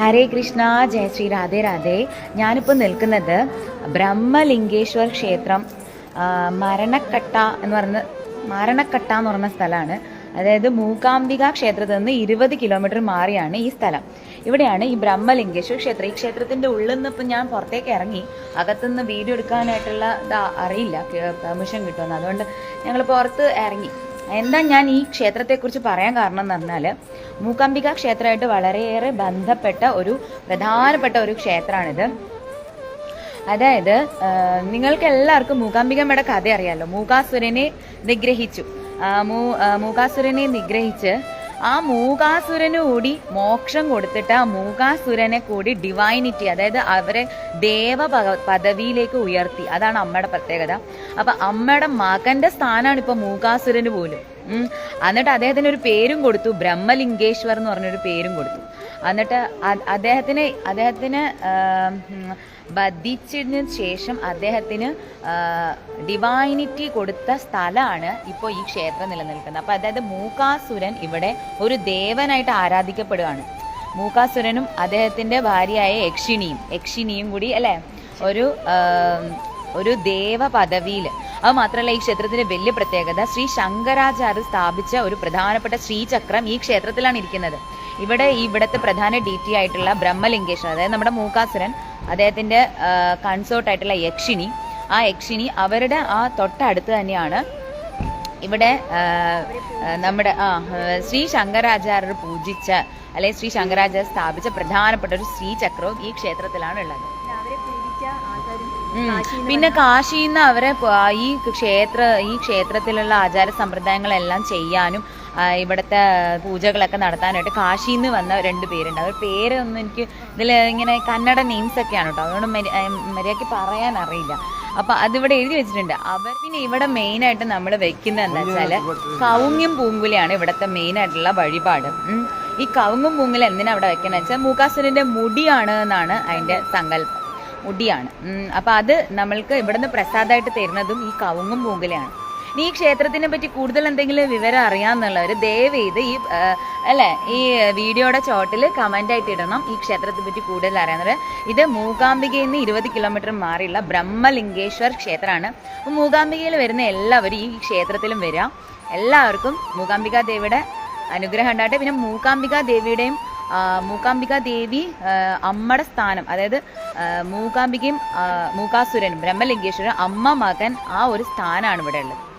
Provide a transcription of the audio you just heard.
ഹരേ കൃഷ്ണ ജയ ശ്രീ രാധേ രാധേ. ഞാനിപ്പോൾ നിൽക്കുന്നത് ബ്രഹ്മലിംഗേശ്വർ ക്ഷേത്രം മരണക്കട്ട എന്ന് പറഞ്ഞ മരണക്കട്ട എന്ന് പറയുന്ന സ്ഥലമാണ്. അതായത് മൂകാംബിക ക്ഷേത്രത്തിൽ നിന്ന് ഇരുപത് കിലോമീറ്റർ മാറിയാണ് ഈ സ്ഥലം. ഇവിടെയാണ് ഈ ബ്രഹ്മലിംഗേശ്വർ ക്ഷേത്രം. ഈ ക്ഷേത്രത്തിന്റെ ഉള്ളിൽ നിന്ന് ഇപ്പം ഞാൻ പുറത്തേക്ക് ഇറങ്ങി. അകത്തുനിന്ന് വീഡിയോ എടുക്കാനായിട്ടുള്ള അറിയില്ല. പെർമിഷൻ കിട്ടുമെന്ന്. അതുകൊണ്ട് ഞങ്ങൾ പുറത്ത് ഇറങ്ങി. എന്താ ഞാൻ ഈ ക്ഷേത്രത്തെക്കുറിച്ച് പറയാൻ കാരണം എന്ന് പറഞ്ഞാൽ മൂകാംബിക ക്ഷേത്രമായിട്ട് വളരെയേറെ ബന്ധപ്പെട്ട ഒരു പ്രധാനപ്പെട്ട ഒരു ക്ഷേത്രമാണിത്. അതായത് നിങ്ങൾക്ക് എല്ലാവർക്കും മൂകാംബികമ്മയുടെ കഥ അറിയാലോ മൂകാസുരനെ നിഗ്രഹിച്ചു. മൂകാസുരനെ നിഗ്രഹിച്ച് ആ മൂകാസുരന് കൂടി മോക്ഷം കൊടുത്തിട്ട് ആ മൂകാസുരനെ കൂടി ഡിവൈനിറ്റി അതായത് അവരെ ദേവ പദവിയിലേക്ക് ഉയർത്തി. അതാണ് അമ്മയുടെ പ്രത്യേകത. അപ്പൊ അമ്മയുടെ മകന്റെ സ്ഥാനമാണ് ഇപ്പൊ മൂകാസുരന് പോലും. എന്നിട്ട് അദ്ദേഹത്തിന് ഒരു പേരും കൊടുത്തു. ബ്രഹ്മലിംഗേശ്വർ എന്ന് പറഞ്ഞൊരു പേരും കൊടുത്തു. എന്നിട്ട് അദ്ദേഹത്തിന് അദ്ദേഹത്തിന് ബദ്ധിച്ചതിന് ശേഷം അദ്ദേഹത്തിന് ഡിവൈനിറ്റി കൊടുത്ത സ്ഥലമാണ് ഇപ്പോൾ ഈ ക്ഷേത്രം നിലനിൽക്കുന്നത്. അപ്പോൾ അതായത് മൂക്കാസുരൻ ഇവിടെ ഒരു ദേവനായിട്ട് ആരാധിക്കപ്പെടുകയാണ് മൂക്കാസുരനും അദ്ദേഹത്തിന്റെ ഭാര്യയായ യക്ഷിണിയും യക്ഷിണിയും കൂടി അല്ലേ? ഒരു ഒരു ദേവ പദവിയിൽ അത് മാത്രമല്ല ഈ ക്ഷേത്രത്തിന്റെ വലിയ പ്രത്യേകത ശ്രീ ശങ്കരാചാര്യ സ്ഥാപിച്ച ഒരു പ്രധാനപ്പെട്ട ശ്രീചക്രം ഈ ക്ഷേത്രത്തിലാണ് ഇരിക്കുന്നത്. ഇവിടെ ഇവിടുത്തെ പ്രധാന ഡി ടി ആയിട്ടുള്ള ബ്രഹ്മലിംഗേശ്വരൻ അതായത് നമ്മുടെ മൂക്കാസുരൻ അദ്ദേഹത്തിന്റെ കൺസോർട്ടായിട്ടുള്ള യക്ഷിണി. ആ യക്ഷിണി അവരുടെ ആ തൊട്ടടുത്ത് തന്നെയാണ് ഇവിടെ നമ്മുടെ ആ, ശ്രീ ശങ്കരാചാര്യർ പൂജിച്ച അല്ലെങ്കിൽ ശ്രീ ശങ്കരാചാര്യർ സ്ഥാപിച്ച പ്രധാനപ്പെട്ട ഒരു ശ്രീചക്രവും ഈ ക്ഷേത്രത്തിലാണ് ഉള്ളത് അവരെ പൂജിച്ച ആൾക്കാരും ഉം. കാശിന്ന് പിന്നെ കാശിയിൽ നിന്ന് അവരെ ഈ ക്ഷേത്ര ഈ ക്ഷേത്രത്തിലുള്ള ആചാര സമ്പ്രദായങ്ങളെല്ലാം ചെയ്യാനും ഇവിടുത്തെ പൂജകളൊക്കെ നടത്താനായിട്ട് കാശിയിൽ നിന്ന് വന്ന രണ്ട് പേരുണ്ട്. അവർ പേരൊന്നും എനിക്ക് ഇതിൽ ഇങ്ങനെ കന്നഡ നെയിംസ് ഒക്കെയാണ് കേട്ടോ. അതുകൊണ്ട് മര്യ- മര്യാദയ്ക്ക് പറയാൻ അറിയില്ല. അപ്പൊ അതിവിടെ എഴുതി വെച്ചിട്ടുണ്ട്. അവർ പിന്നെ ഇവിടെ മെയിൻ ആയിട്ട് നമ്മൾ വെക്കുന്നത് എന്താ വെച്ചാൽ കൗങ്ങും പൂങ്കുലിയാണ് ഇവിടുത്തെ മെയിൻ ആയിട്ടുള്ള വഴിപാട്. ഈ കവുങ്ങും പൂങ്കുലി എന്തിനാ അവിടെ വെക്കുന്നത് വെച്ചാൽ മൂക്കാസുരന്റെ മുടിയാണ് എന്നാണ് അതിന്റെ സങ്കല്പം. മുടിയാണ്. അപ്പോൾ അപ്പൊ അത് നമ്മൾക്ക് ഇവിടുന്ന് പ്രസാദമായിട്ട് തരുന്നതും ഈ കവുങ്ങും പൂങ്കലയാണ്. ഇനി ഈ ക്ഷേത്രത്തിനെ പറ്റി കൂടുതൽ എന്തെങ്കിലും വിവരം അറിയാമെന്നുള്ളവർ ദയവ് ചെയ്ത് ഈ അല്ലേ ഈ വീഡിയോയുടെ ചോട്ടിൽ കമന്റായിട്ട് ഇടണം ഈ ക്ഷേത്രത്തെ പറ്റി കൂടുതൽ അറിയാവുന്നത് ഇത് മൂകാംബികയിൽ നിന്ന് ഇരുപത് കിലോമീറ്റർ മാറിയുള്ള ബ്രഹ്മലിംഗേശ്വർ ക്ഷേത്രമാണ്. അപ്പോൾ മൂകാംബികയിൽ വരുന്ന എല്ലാവരും ഈ ക്ഷേത്രത്തിലും വരിക എല്ലാവർക്കും മൂകാംബിക ദേവിയുടെ അനുഗ്രഹം ഉണ്ടാകട്ടെ. പിന്നെ മൂകാംബിക ദേവിയുടെയും മൂകാംബിക ദേവി അമ്മയുടെ സ്ഥാനം അതായത് മൂകാംബികയും മൂകാസുരനും ബ്രഹ്മലിംഗേശ്വരൻ അമ്മ മകൻ ആ ഒരു സ്ഥാനമാണ് ഇവിടെ ഉള്ളത്.